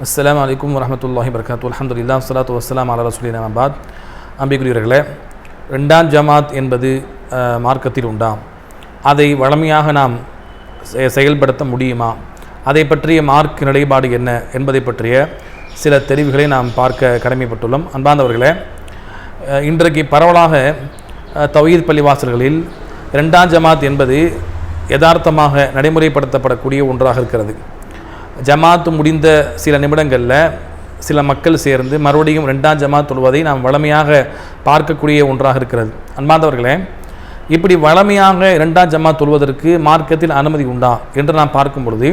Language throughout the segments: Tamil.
அஸ்லாம் அலைக்கும் வரமத்துல்லாஹி வரகாத்து அல்ஹம்துலில்லாஹ் சலாத்து வஸ்லாம் அலா ரசூலின் அபாத் அம்பிக்குரியவர்களே ரெண்டாம் ஜமாத் என்பது மார்க்கத்தில் உண்டா? அதை வளமையாக நாம் செ- செயல்படுத்த முடியுமா? அதை பற்றிய மார்க் நிலைப்பாடு என்ன என்பதை பற்றிய சில தெரிவுகளை நாம் பார்க்க கடமைப்பட்டுள்ளோம். அன்பார்ந்தவர்களே இன்றைக்கு பரவலாக தவீத் பள்ளிவாசல்களில் ரெண்டாம் ஜமாத் என்பது யதார்த்தமாக நடைமுறைப்படுத்தப்படக்கூடிய ஒன்றாக இருக்கிறது. ஜமாத்து முடிந்த சில நிமிடங்களில் சில மக்கள் சேர்ந்து மறுபடியும் ரெண்டாம் ஜமாத் தொழுவதை நாம் வளமையாக பார்க்கக்கூடிய ஒன்றாக இருக்கிறது. அன்பார்ந்தவர்களே இப்படி வளமையாக இரண்டாம் ஜமாத் தொழுவதற்கு மார்க்கத்தில் அனுமதி உண்டா என்று நாம் பார்க்கும் பொழுது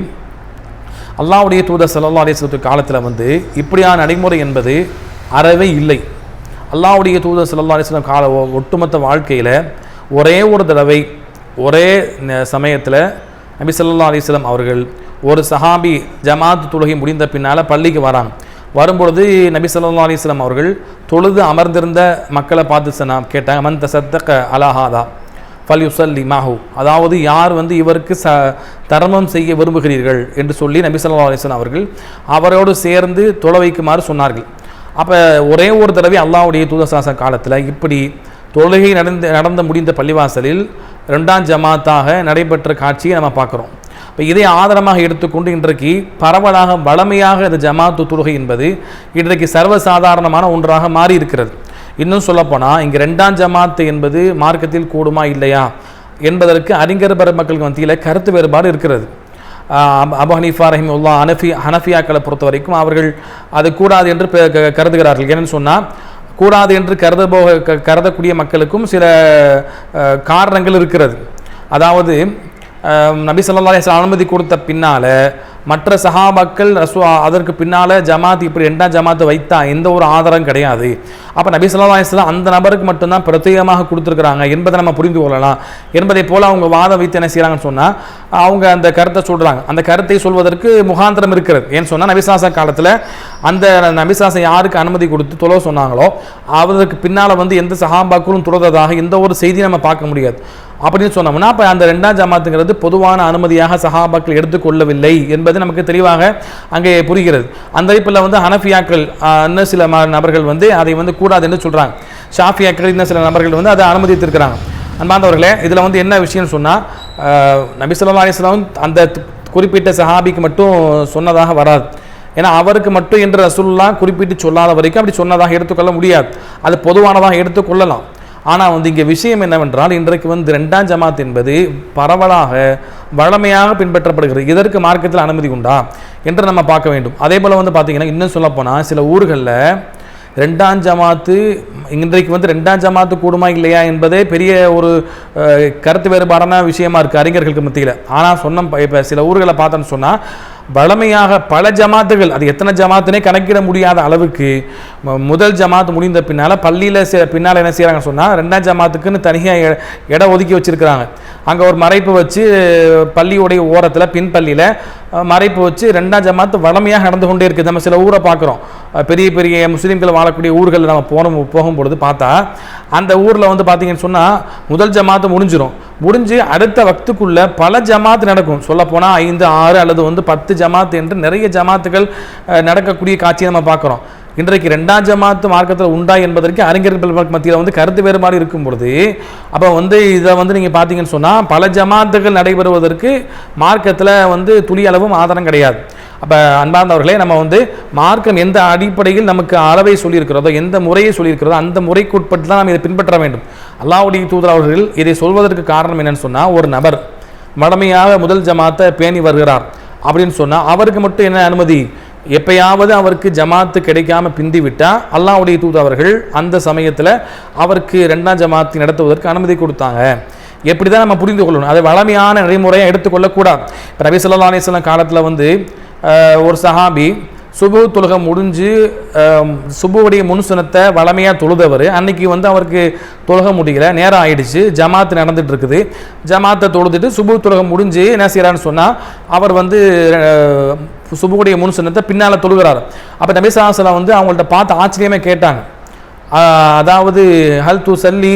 அல்லாவுடைய தூதர் ஸல்லல்லாஹு அலைஹி காலத்தில் வந்து இப்படியான நடைமுறை என்பது அறவே இல்லை. அல்லாவுடைய தூதர் ஸல்லல்லாஹு அலைஹி கால ஒட்டுமொத்த வாழ்க்கையில் ஒரே ஒரு தடவை ஒரே சமயத்தில் நபி சொல்லா அலிஸ்லாம் அவர்கள் ஒரு சஹாபி ஜமாத் தொழுகை முடிந்த பின்னால் பள்ளிக்கு வராங்க. வரும்பொழுது நபி சொல்லா அலிஸ்லாம் அவர்கள் தொழுது அமர்ந்திருந்த மக்களை பார்த்து சொன்னா கேட்டாங்க மந்த சத்தக்க அலாஹாதா ஃபல் யுசல்லி மாஹு. அதாவது யார் வந்து இவருக்கு ச தர்மம் செய்ய விரும்புகிறீர்கள் என்று சொல்லி நபி சொல்லா அலிஸ்லாம் அவர்கள் அவரோடு சேர்ந்து தொலை வைக்குமாறு சொன்னார்கள். அப்போ ஒரே ஒரு தடவை அல்லாவுடைய தூதசாச காலத்தில் இப்படி தொழுகை நடந்து நடந்து முடிந்த பள்ளிவாசலில் ரெண்டாம் ஜமாத்தாக நடைபெற்ற காட்சியை நம்ம பார்க்குறோம். இப்போ இதை ஆதாரமாக எடுத்துக்கொண்டு இன்றைக்கு பரவலாக வளமையாக இந்த ஜமாத்து தொழுகை என்பது இன்றைக்கு சர்வசாதாரணமான ஒன்றாக மாறி இருக்கிறது இன்னும் சொல்லப்போனால் இங்கே ரெண்டாம் ஜமாத்து என்பது மார்க்கத்தில் கூடுமா இல்லையா என்பதற்கு அறிஞர் பெருமக்களுக்கு மத்தியில் கருத்து வேறுபாடு இருக்கிறது. அபு ஹனீஃபா ரஹிமுல்லா அனஃபி ஹனஃபியாக்களை பொறுத்த வரைக்கும் அவர்கள் அது கூடாது என்று பெ- கருதுகிறார்கள். ஏன்னு சொன்னால் கூடாது என்று கருத போக க- கருதக்கூடிய மக்களுக்கும் சில காரணங்கள் இருக்கிறது. அதாவது நபி சொல்லா அனுமதி கொடுத்த பின்னால் மற்ற சஹாபாக்கள் ரசூ அதற்கு பின்னால் ஜமாத் இப்படி ரெண்டாம் ஜமாத்து வைத்தா எந்த ஒரு ஆதாரம் கிடையாது. அப்போ நபி ஸல்லல்லாஹு அந்த நபருக்கு மட்டும்தான் பிரத்யேகமாக கொடுத்துருக்குறாங்க என்பதை நம்ம புரிந்து கொள்ளலாம். என்பதை போல் அவங்க வாதம் வைத்து என்ன செய்கிறாங்கன்னு சொன்னால் அவங்க அந்த கருத்தை சொல்கிறாங்க அந்த கருத்தை சொல்வதற்கு முகாந்திரம் இருக்கிறது. ஏன்னு சொன்னால் நபிசாச காலத்தில் அந்த நபிசாசை யாருக்கு அனுமதி கொடுத்து தொலை சொன்னாங்களோ அவருக்கு பின்னால் வந்து எந்த சஹாபாக்களும் துறந்ததாக எந்த ஒரு செய்தியும் நம்ம பார்க்க முடியாது. அப்படின்னு சொன்னோம்னா அப்போ அந்த ரெண்டாம் ஜமாத்துங்கிறது பொதுவான அனுமதியாக சஹாபாக்கள் எடுத்துக்கொள்ளவில்லை என்பது நமக்கு தெளிவாக அங்கே புரிகிறது. அந்த அடிப்பில் வந்து ஹனஃபியாக்கள் இன்னும் சில ம- நபர்கள் வந்து அதை வந்து கூடாது என்று சொல்கிறாங்க ஷாஃபியாக்கள் இன்னும் சில நபர்கள் வந்து அதை அனுமதித்திருக்கிறாங்க. அன்பாந்தவர்களே இதில் வந்து என்ன விஷயம்னு சொன்னால் நபிசல்லா அலிஸ்லாம் அந்த குறிப்பிட்ட சஹாபிக்கு மட்டும் சொன்னதாக வராது. ஏன்னா அவருக்கு மட்டும் என்று ரசூலுல்லாஹ் குறிப்பிட்டு சொல்லாத வரைக்கும் அப்படி சொன்னதாக எடுத்துக்கொள்ள முடியாது. அது பொதுவானதாக எடுத்துக்கொள்ளலாம். ஆனால் வந்து இங்கே விஷயம் என்னவென்றால் இன்றைக்கு வந்து ரெண்டாம் ஜமாத் என்பது பரவலாக வழமையாக பின்பற்றப்படுகிறது. இதற்கு மார்க்கத்தில் அனுமதி உண்டா என்று நம்ம பார்க்க வேண்டும். அதே போல் வந்து பார்த்தீங்கன்னா இன்னும் சொல்லப்போனால் சில ஊர்களில் ரெண்டாம் ஜமாத்து இன்றைக்கு வந்து ரெண்டாம் ஜமாத்து கூடுமா இல்லையா என்பதே பெரிய ஒரு கருத்து வேறுபாடான விஷயமா இருக்குது அறிஞர்களுக்கு மத்தியில். ஆனால் சொன்ன இப்போ சில ஊர்களை பார்த்தோன்னு சொன்னால் வளமையாக பல ஜமாத்துகள் அது எத்தனை ஜமாத்துனே கணக்கிட முடியாத அளவுக்கு முதல் ஜமாத் முடிந்த பின்னால் பள்ளியில் பின்னால் என்ன செய்கிறாங்கன்னு சொன்னால் ரெண்டாம் ஜமாத்துக்குன்னு தனியாக இடம் ஒதுக்கி வச்சுருக்கிறாங்க. அங்கே ஒரு மறைப்பு வச்சு பள்ளியுடைய ஓரத்தில் பின் பள்ளியில் மறைப்பு வச்சு ரெண்டாம் ஜமாத்து வளமையாக நடந்து கொண்டே இருக்குது. நம்ம சில ஊரை பார்க்குறோம். பெரிய பெரிய முஸ்லீம்கள் வாழக்கூடிய ஊர்களில் நம்ம போன போகும்பொழுது பார்த்தா அந்த ஊரில் வந்து பார்த்தீங்கன்னு சொன்னால் முதல் ஜமாத்து முடிஞ்சிடும் முடிஞ்சு அடுத்த வக்துக்குள்ளே பல ஜமாத்து நடக்கும். சொல்லப்போனால் ஐந்து ஆறு அல்லது வந்து பத்து ஜமாத்து என்று நிறைய ஜமாத்துகள் நடக்கக்கூடிய காட்சியை நம்ம பார்க்குறோம். இன்றைக்கு ரெண்டாம் ஜமாத்து மார்க்கத்தில் உண்டா என்பதற்கு அறிஞர்கள் மத்தியில் வந்து கருத்து வேறுபாடு இருக்கும் பொழுது அப்போ வந்து இதை வந்து நீங்கள் பார்த்தீங்கன்னு சொன்னால் பல ஜமாத்துகள் நடைபெறுவதற்கு மார்க்கத்தில் வந்து துளி அளவும் ஆதாரம் கிடையாது. அப்போ அன்பார்ந்தவர்களே நம்ம வந்து மார்க்கம் எந்த அடிப்படையில் நமக்கு அளவை சொல்லியிருக்கிறதோ எந்த முறையை சொல்லியிருக்கிறதோ அந்த முறைக்குட்பட்டு தான் நாம் இதை பின்பற்ற வேண்டும். அல்லாவுடைய தூதர் அவர்கள் இதை சொல்வதற்கு காரணம் என்னன்னு சொன்னால் ஒரு நபர். மடமையாக முதல் ஜமாத்தை பேணி வருகிறார் அப்படின்னு சொன்னால் அவருக்கு மட்டும் என்ன அனுமதி? எப்பயாவது அவருக்கு ஜமாத்து கிடைக்காம பிந்தி விட்டால் அல்லாவுடைய தூது அவர்கள் அந்த சமயத்தில் அவருக்கு ரெண்டாம் ஜமாத்து நடத்துவதற்கு அனுமதி கொடுத்தாங்க. எப்படி தான் நம்ம புரிந்து கொள்ளணும்? அதை வளமையான நடைமுறையை எடுத்துக்கொள்ளக்கூடாது இப்போ நபி ஸல்லல்லாஹு அலிஸ்லாம் காலத்தில் வந்து ஒரு சஹாபி சுபு தொழுகை முடிஞ்சு சுபுவுடைய முன்சுனத்தை வளமையாக தொழுதவர். அன்னைக்கு வந்து அவருக்கு தொழுக முடியல. நேரம் ஆயிடுச்சு. ஜமாத்து நடந்துட்டு இருக்குது. ஜமாத்தை தொழுதுட்டு சுபு தொழுகை முடிஞ்சு என்ன செய்கிறான்னு சொன்னால் அவர் வந்து சுபுகுடைய முன் சின்னத்தை பின்னால் தொழுகிறார். அப்போ நபிசாசலம் வந்து அவங்கள்ட்ட பார்த்து ஆச்சரியமே கேட்டாங்க. அதாவது ஹல் து சல்லி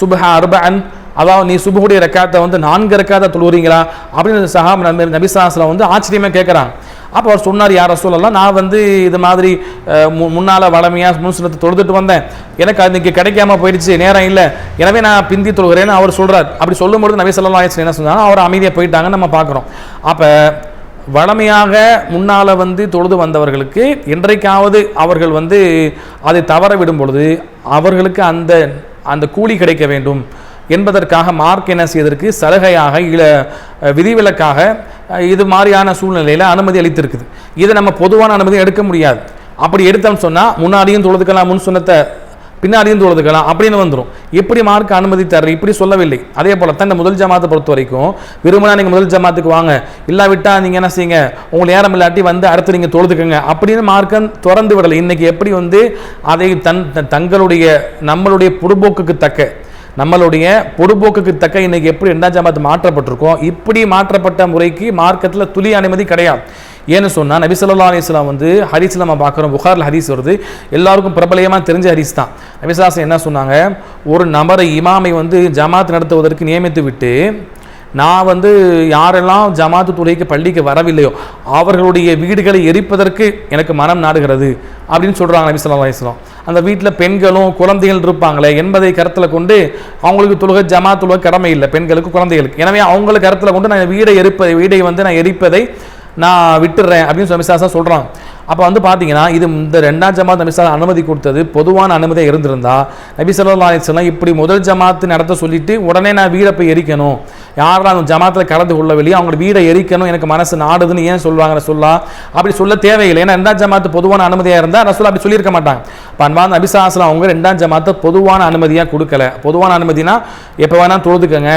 சுபஹ அர்பன் அதாவது நீ சுபுடைய ரெக்காத்தை வந்து நான்கு ரெக்காத்தை தொழுகிறீங்களா? அப்படின்னு சஹாப் நபி நபிசாஸ்லாம் வந்து ஆச்சரியமாக கேட்குறாங்க அப்போ அவர் சொன்னார் யார் சொல்லலாம் நான் வந்து இது மாதிரி முன்னால் வளமையாக முன்சுனத்தை தொழுதுட்டு வந்தேன். எனக்கு அது கிடைக்காம போயிடுச்சு நேரம் இல்லை. எனவே நான் பிந்தி தொழுகிறேன்னு அவர் சொல்கிறார் அப்படி சொல்லும்பொழுது நபி சொல்லலாம் என்ன சொன்னாங்க? அவர் அமைதியாக போயிட்டாங்கன்னு நம்ம பார்க்குறோம். அப்போ வளமையாக முன்னால் வந்து தொழுது வந்தவர்களுக்கு என்றைக்காவது அவர்கள் வந்து அதை தவற விடும் பொழுது அவர்களுக்கு அந்த அந்த கூலி கிடைக்க வேண்டும் என்பதற்காக மார்க் என்ன செய்வதற்கு சலுகையாக இல விதிவிலக்காக இது மாதிரியான சூழ்நிலையில் அனுமதி அளித்திருக்குது. இதை நம்ம பொதுவான அனுமதி எடுக்க முடியாது. அப்படி எடுத்தோம்னு சொன்னால் முன்னாடியும் தொழுதுக்கலாம் முன் சொன்னத்தை பின்னாடியும் தொழுதுக்கலாம் அப்படின்னு வந்துடும் எப்படி மார்க் அனுமதி தர்ற இப்படி சொல்லவில்லை. அதே போல தான் இந்த முதல் ஜமாத்தை பொறுத்த வரைக்கும் விரும்பினா நீங்கள் முதல் ஜமாத்துக்கு வாங்க. இல்லாவிட்டா நீங்கள் என்ன செய்யுங்க? உங்களுக்கு நேரம் இல்லாட்டி வந்து அடுத்து நீங்கள் தொழுதுக்கங்க. அப்படின்னு மார்க்கம் திறந்து விடலை. இன்னைக்கு எப்படி வந்து அதை தன் தங்களுடைய நம்மளுடைய புடுபோக்குக்கு தக்க நம்மளுடைய பொதுபோக்குக்கு தக்க இன்னைக்கு எப்படி ரெண்டாம் ஜமாத்து மாற்றப்பட்டிருக்கோம் இப்படி மாற்றப்பட்ட முறைக்கு மார்க்கத்தில் துளி அனுமதி கிடையாது. ஏன்னு சொன்னால் நபி சொல்லா அலைஹி வந்து ஹதீஸ்ல நம்ம பார்க்குறோம் புகாரில் ஹரிஸ் வருது. எல்லாருக்கும் பிரபலயமாக தெரிஞ்ச ஹரிஸ் தான். நபிசாசம் என்ன சொன்னாங்க? ஒரு நபரை இமாமை வந்து ஜமாத் நடத்துவதற்கு நியமித்து விட்டு நான் வந்து யாரெல்லாம் ஜமாத்து துறைக்கு பள்ளிக்கு வரவில்லையோ அவர்களுடைய வீடுகளை எரிப்பதற்கு எனக்கு மனம் நாடுகிறது அப்படின்னு சொல்கிறாங்க நபி சொல்லா அலைஹி அந்த வீட்டில் பெண்களும் குழந்தைகள் இருப்பாங்களே என்பதை கருத்தில் கொண்டு அவங்களுக்கு தொழுகை ஜமா தொழுகை கடமை இல்லை பெண்களுக்கு குழந்தைகளுக்கு. எனவே அவங்களுக்கு கருத்தில் கொண்டு நான் வீடை எரிப்பதை வீடை வந்து நான் எரிப்பதை நான் விட்டுடுறேன் அப்படின்னு சொல்லி சொல்கிறான் அப்போ வந்து பார்த்தீங்கன்னா இது இந்த ரெண்டாம் ஜமாத் நபிசா அனுமதி கொடுத்தது பொதுவான அனுமதியாக இருந்திருந்தா நபி ஸல்லல்லாஹு இப்படி முதல் ஜமாத்து நடத்த சொல்லிட்டு உடனே நான் வீடை போய் எரிக்கணும். யாரெல்லாம் அந்த ஜமாத்தில் கலந்து கொள்ளவில்லையோ அவங்களோட வீடை எரிக்கணும் எனக்கு மனசு நாடுதுன்னு ஏன் சொல்லுவாங்க சொல்லா அப்படி சொல்ல தேவையில்லை. ஏன்னா ரெண்டாம் ஜமாத்து பொதுவான அனுமதியாக இருந்தால் ரசூல் அப்படி சொல்லியிருக்க மாட்டாங்க. இப்போ அன்பான அவங்க ரெண்டாம் ஜமாத்தை பொதுவான அனுமதியாக கொடுக்கல. பொதுவான அனுமதினா எப்போ வேணால் தொழுதுக்கங்க.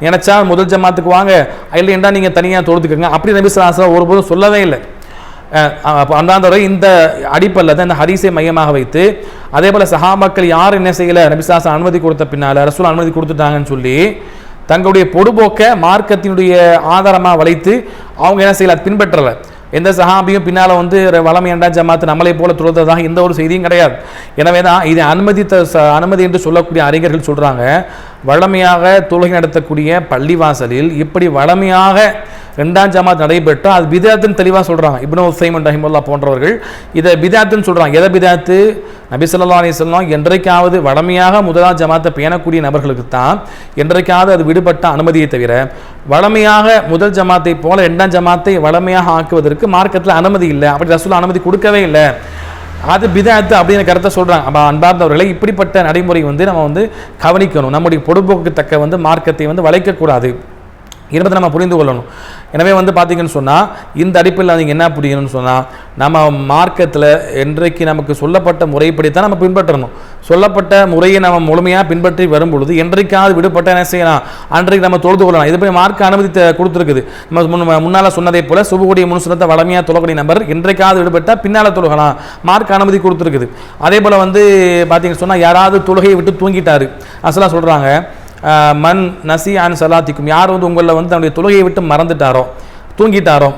நினைச்சா முதல் ஜமாத்துக்கு வாங்க இல்லைண்டா நீங்கள் தனியாக தொழுதுக்கங்க? அப்படி நபிசாசலம் ஒருபோதும் சொல்லவே இல்லை. அஹ் அந்தாந்தவரை இந்த அடிப்பல்ல தான் இந்த ஹரிசை மையமாக வைத்து அதே போல் சஹாபாக்கள் யார் என்ன செய்யலை? நபிசாசன் அனுமதி கொடுத்த பின்னால் ரசூல் அனுமதி கொடுத்துட்டாங்கன்னு சொல்லி தங்களுடைய பொடுபோக்கை மார்க்கத்தினுடைய ஆதாரமாக வளைத்து அவங்க என்ன செய்யலை? அதை பின்பற்றலை. எந்த சஹாபியும் பின்னால் வந்து வளமை இரண்டாம் ஜமாத்து? நம்மளை போல தொழுததாக எந்த ஒரு செய்தியும் கிடையாது. எனவே தான் இதை அனுமதித்த ச- அனுமதி என்று சொல்லக்கூடிய அறிஞர்கள் சொல்கிறாங்க வளமையாக தொழுகை நடத்தக்கூடிய பள்ளிவாசலில் இப்படி வளமையாக ரெண்டாம் ஜமாத் நடைபெற்றால் அது பிதாத்துன்னு தெளிவாக சொல்கிறாங்க இப்னு உசைமன் ரஹிமுல்லா போன்றவர்கள் இதை பிதாத்துன்னு சொல்கிறாங்க எதை பிதாத்து? நபிசல்லா ஸல்லல்லாஹு அலைஹி என்றைக்காவது வளமையாக முதலாம் ஜமாத்தை பேணக்கூடிய நபர்களுக்கு தான் என்றைக்காவது அது விடுபட்ட அனுமதியை தவிர வளமையாக முதல் ஜமாத்தை போல ரெண்டாம் ஜமாத்தை வளமையாக ஆக்குவதற்கு மார்க்கத்தில் அனுமதி இல்லை. அப்படி ரசூல் அனுமதி கொடுக்கவே இல்லை. அது பிதாத்து அப்படின்னு கருத்தை சொல்கிறாங்க அப்போ அன்பார்ந்தவர்களை இப்படிப்பட்ட நடைமுறை வந்து நம்ம வந்து கவனிக்கணும். நம்முடைய பொடுபோக்கு தக்க வந்து மார்க்கத்தை வந்து வளைக்கக்கூடாது. என்பதை நம்ம புரிந்து கொள்ளணும். எனவே வந்து பார்த்தீங்கன்னு சொன்னால் இந்த அடிப்பில் நீங்கள் என்ன புரியணும்னு சொன்னால் நம்ம மார்க்கத்தில் என்றைக்கு நமக்கு சொல்லப்பட்ட முறைப்படி தான் நம்ம பின்பற்றணும். சொல்லப்பட்ட முறையை நம்ம முழுமையாக பின்பற்றி வரும் பொழுது என்றைக்காவது விடுபட்ட என்ன செய்யலாம்? அன்றைக்கு நம்ம தொழுது கொள்ளலாம். இது போய் மார்க் அனுமதி கொடுத்துருக்குது. நம்ம முன் முன்னால் சொன்னதை போல சுபகுடைய முன்சுனத்தை வளமையாக தொழக்கூடிய நபர் என்றைக்காவது விடுபட்டால் பின்னால் தொழுகலாம். மார்க் அனுமதி கொடுத்துருக்குது. அதே போல் வந்து பார்த்தீங்கன்னு சொன்னால் யாராவது தொழுகையை விட்டு தூங்கிட்டாரு. அசலாக சொல்கிறாங்க மண் நசி அன் சலாத்திக்கும் யார் வந்து உங்களில் வந்து தன்னுடைய தொழுகையை விட்டு மறந்துட்டாரோ தூங்கிட்டாரோ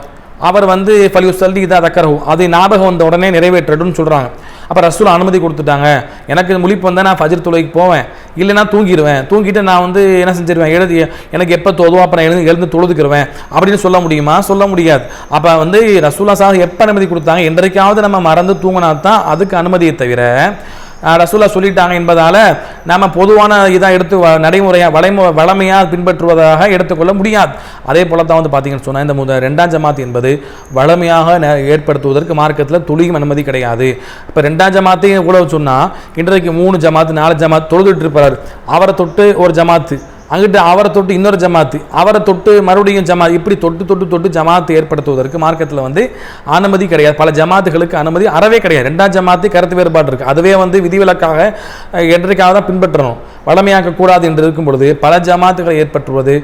அவர் வந்து ஃபலியூ சல்லி இதா தக்கரஹு அது ஞாபகம் வந்த உடனே நிறைவேற்றட்டும்னு சொல்கிறாங்க அப்போ ரசூல் அனுமதி கொடுத்துட்டாங்க. எனக்கு முழிப்பு வந்தால் நான் ஃபஜர் தொழுகைக்கு போவேன். இல்லைன்னா தூங்கிடுவேன் தூங்கிட்டு நான் வந்து என்ன செஞ்சிருவேன்? எழுதி எனக்கு எப்போ தோதுவோ அப்போ நான் எழுந்து எழுந்து தொழுதுக்கிருவேன். அப்படின்னு சொல்ல முடியுமா? சொல்ல முடியாது. அப்போ வந்து ரசூலா சாஹ் எப்போ அனுமதி கொடுத்தாங்க? என்றைக்காவது நம்ம மறந்து தூங்கினா தான் அதுக்கு அனுமதியை தவிர ரசூலா சொல்லிட்டாங்க என்பதால் நாம் பொதுவான இதாக எடுத்து வ- நடைமுறையாக வளைமு வளமையாக பின்பற்றுவதாக எடுத்துக்கொள்ள முடியாது. அதே போல தான் வந்து பார்த்தீங்கன்னு சொன்னால் இந்த முத ரெண்டாம் ஜமாத் என்பது வளமையாக ந- ஏற்படுத்துவதற்கு மார்க்கத்தில் துளியும் அனுமதி கிடையாது. இப்போ ரெண்டாம் ஜமாத்தையும் கூட சொன்னால் இன்றைக்கு மூணு ஜமாத்து நாலு ஜமாத் தொழுதுட்டு இருப்பார். அவரை தொட்டு ஒரு ஜமாத்து அங்கிட்டு அவரை தொட்டு இன்னொரு ஜமாத்து அவரை தொட்டு மறுபடியும் ஜமாத் இப்படி தொட்டு தொட்டு தொட்டு ஜமாத்து ஏற்படுத்துவதற்கு மார்க்கத்தில் வந்து அனுமதி கிடையாது. பல ஜமாத்துகளுக்கு அனுமதி அறவே கிடையாது. ரெண்டாம் ஜமாத்து கருத்து வேறுபாடு இருக்குது அதுவே வந்து விதிவிலக்காக என்றைக்காக தான் பின்பற்றணும். வளமையாக்க கூடாது என்று இருக்கும் பொழுது பல ஜமாத்துகளை ஏற்பட்டுவது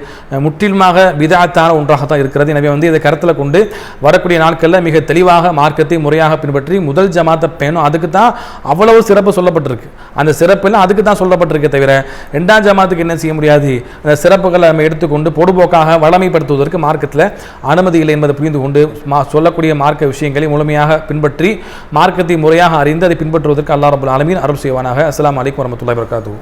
முற்றிலுமாக விதாத்தான ஒன்றாகத்தான் இருக்கிறது. எனவே வந்து இதை கருத்தில் கொண்டு வரக்கூடிய நாட்களில் மிக தெளிவாக மார்க்கத்தை முறையாக பின்பற்றி முதல் ஜமாத்தை பேணும். அதுக்கு தான் அவ்வளவு சிறப்பு சொல்லப்பட்டிருக்கு. அந்த சிறப்பெல்லாம் அதுக்கு தான் சொல்லப்பட்டிருக்கே தவிர ரெண்டாம் ஜமாத்துக்கு என்ன செய்ய முடியாது? அந்த சிறப்புகளை நம்ம எடுத்துக்கொண்டு பொடுபோக்காக வளமைப்படுத்துவதற்கு மார்க்கத்தில் அனுமதி இல்லை என்பதை புரிந்து கொண்டு மா சொல்லக்கூடிய மார்க்க விஷயங்களை முழுமையாக பின்பற்றி மார்க்கத்தை முறையாக அறிந்து அதை பின்பற்றுவதற்கு அல்லாஹ் ரபுல் ஆலமீன் அருள் செய்வானாக. அஸ்லாம் அலைக்கும் வரமத்துல்லாஹி வரகாத்து